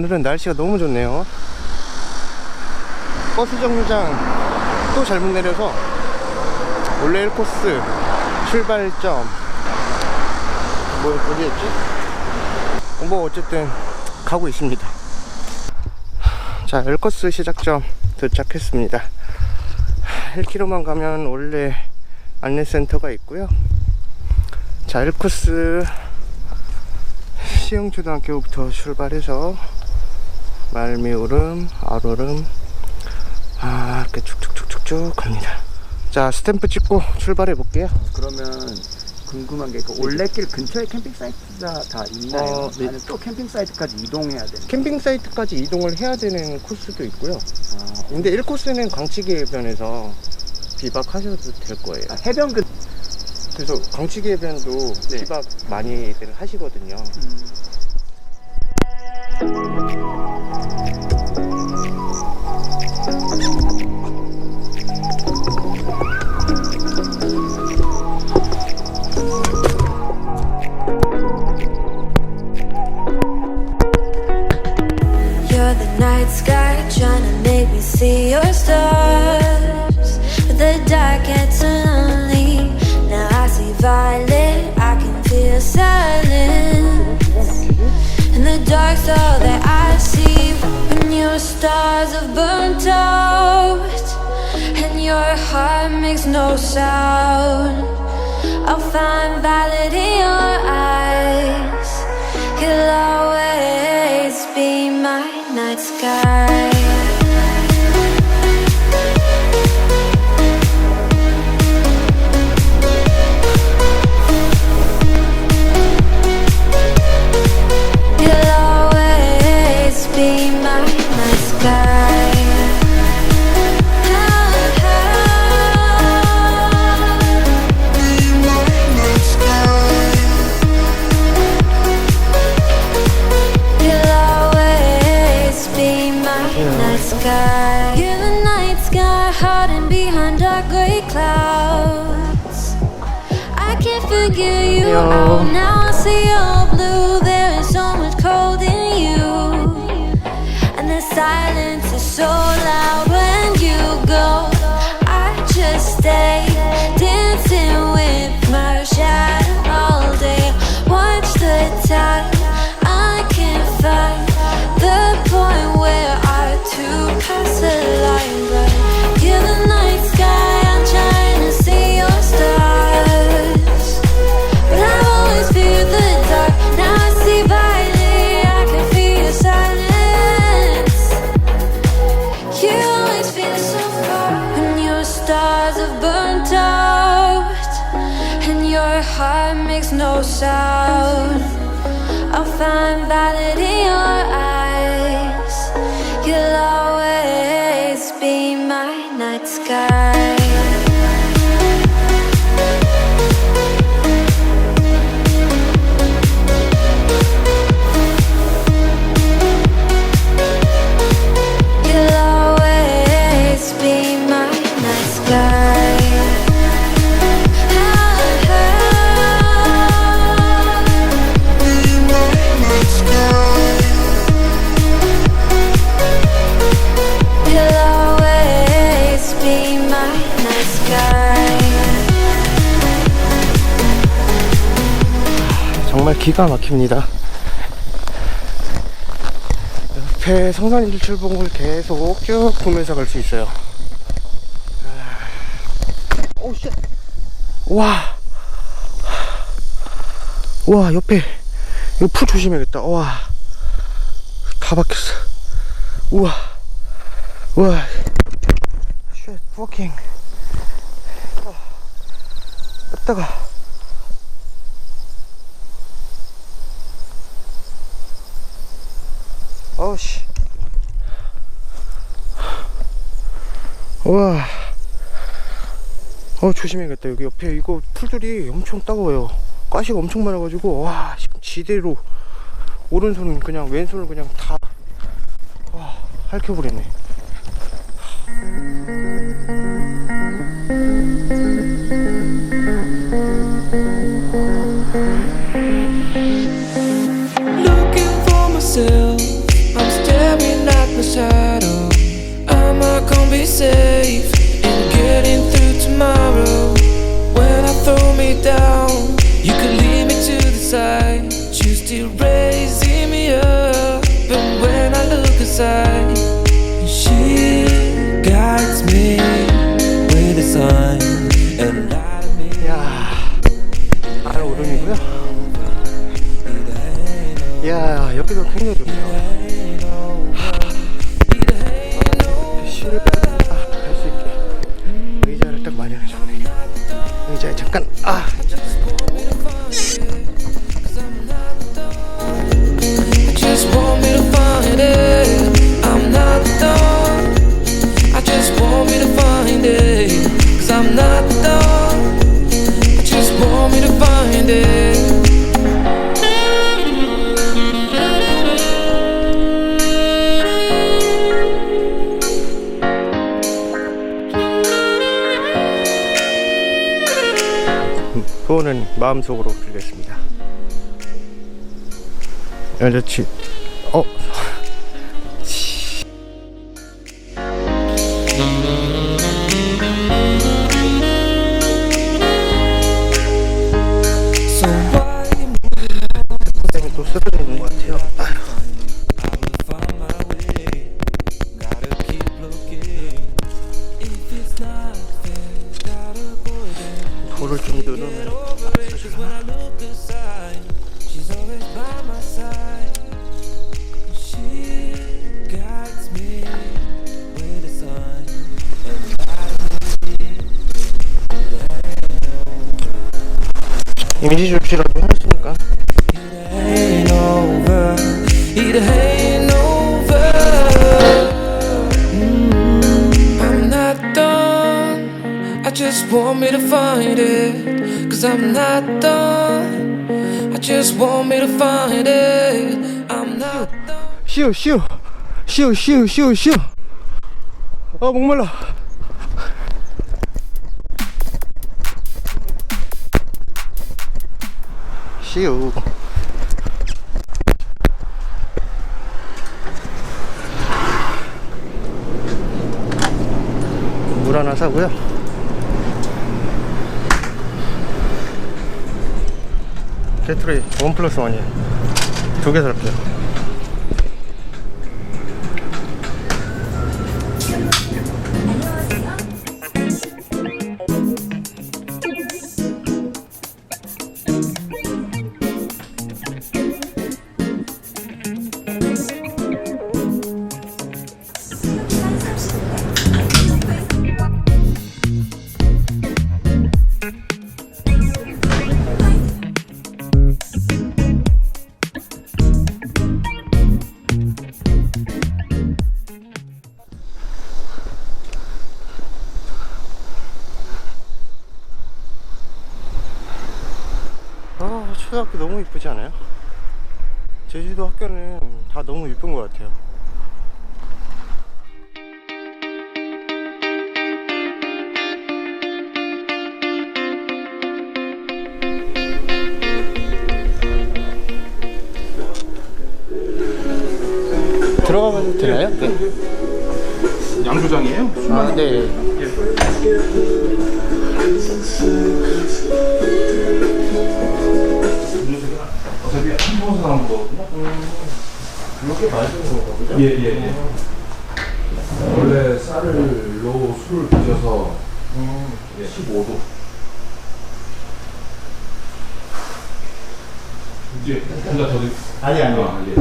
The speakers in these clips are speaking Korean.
오늘은 날씨가 너무 좋네요. 버스 정류장 또 잘못 내려서 원래 1코스 출발점 뭐 어디였지? 뭐 어쨌든 가고 있습니다. 자 1코스 시작점 도착했습니다. 1km만 가면 원래 안내센터가 있고요. 자 1코스 시흥초등학교부터 출발해서 말미오름, 아로름 아 이렇게 쭉쭉쭉쭉쭉 갑니다. 자 스탬프 찍고 출발해 볼게요. 그러면 궁금한 게 그 올레길 근처에 캠핑 사이트가 다 있나요? 어, 네. 아니면 또 캠핑 사이트까지 이동해야 되나요? 캠핑 사이트까지 이동을 해야 되는 코스도 있고요. 아, 근데 1코스는 광치기 해변에서 비박하셔도 될 거예요. 아, 해변 근 그래서 광치기 해변도 네. 비박 많이들 하시거든요. 음, stars have burnt out, and your heart makes no sound. I'll find violet in your eyes. You'll always be my night sky. Figure you Yo. out now. I oh. see your blue. There is so much cold in you, and the silence is so loud when you go. I just stay dancing with my shadow reality on 기가 막힙니다. 옆에 성산 일출봉을 계속 쭉 보면서 갈 수 있어요. 오, 쉣. 와. 와, 옆에. 이거 풀 조심해야겠다. 와. 다 박혔어. 우와. 우와. 쉣, 워킹. 뺐다가. 어우씨. 와. 어, 조심해야겠다. 여기 옆에 이거 풀들이 엄청 따가워요. 가시가 엄청 많아가지고, 와, 지대로 오른손은 그냥 왼손을 그냥 다, 와, 핥혀버렸네. 굉장히 좋네요. 쉬를 할수 있게 의자를 딱 마련해줬네요. 의자에 잠깐 아. Cause I'm not the dog I just want me to find it 그거는 마음속으로 빌겠습니다. 여자치, 어, the sun. 이미지 조치라도 했 just want me to find it. Cause I'm not done. I just want me to find it. I'm not done. 쉬어 쉬어 쉬어 쉬어 쉬어 아 목말라 쉬어 물 하나 사고요 게트레이 원 플러스 원이에요. 두 개 살게요 같아요. 들어가봐도 되나요? 네. 양조장이에요? 아, 네. 어차피 한 번서 나온 거거든요. 이게 맞은 건가 보죠? 예, 예, 예. 원래 쌀을로 술을 빚어서 예, 15도. 이제 혼자 더 드- 아니, 아니. 아, 예.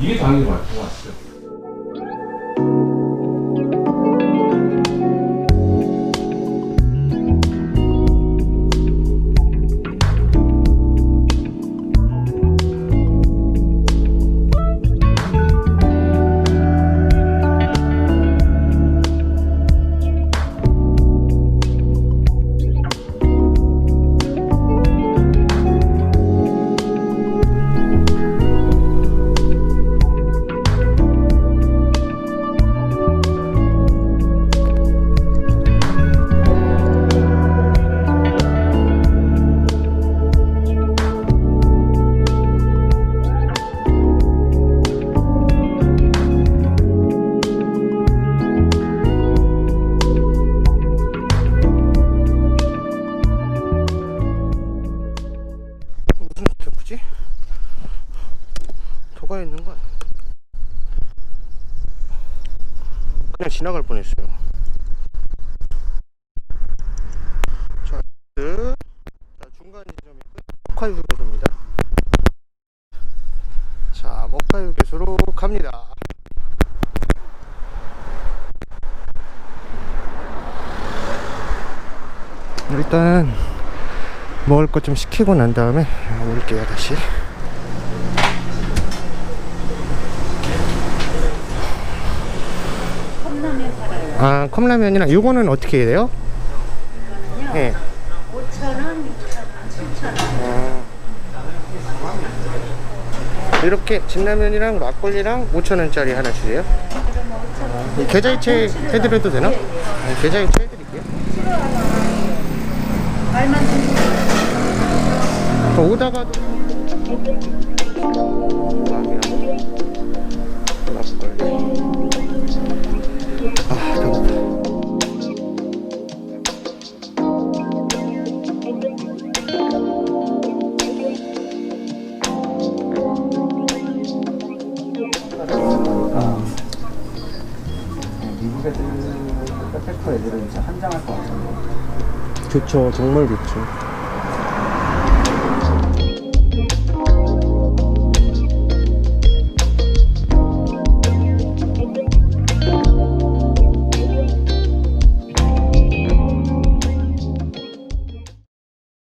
이게 당연히 맞죠, 맞죠. 지나갈 뻔했어요. 자, 끝. 자 중간 지점이 목화 휴게소입니다. 자, 목화 휴게소로 갑니다. 일단 먹을 것 좀 시키고 난 다음에 올게요 다시 아 컵라면이랑 요거는 어떻게 해야 돼요? 네. 5,000원, 6,000원, 7,000원. 이렇게 진라면이랑 막걸리랑 5천원짜리 하나 주세요 아, 계좌이체 해드려도 되나? 아, 계좌이체 해드릴게요 말만 좀 어, 오다가도 라면 막걸리 애들, 백패커 애들은 진짜 환장할 것 같은데. 좋죠. 정말 좋죠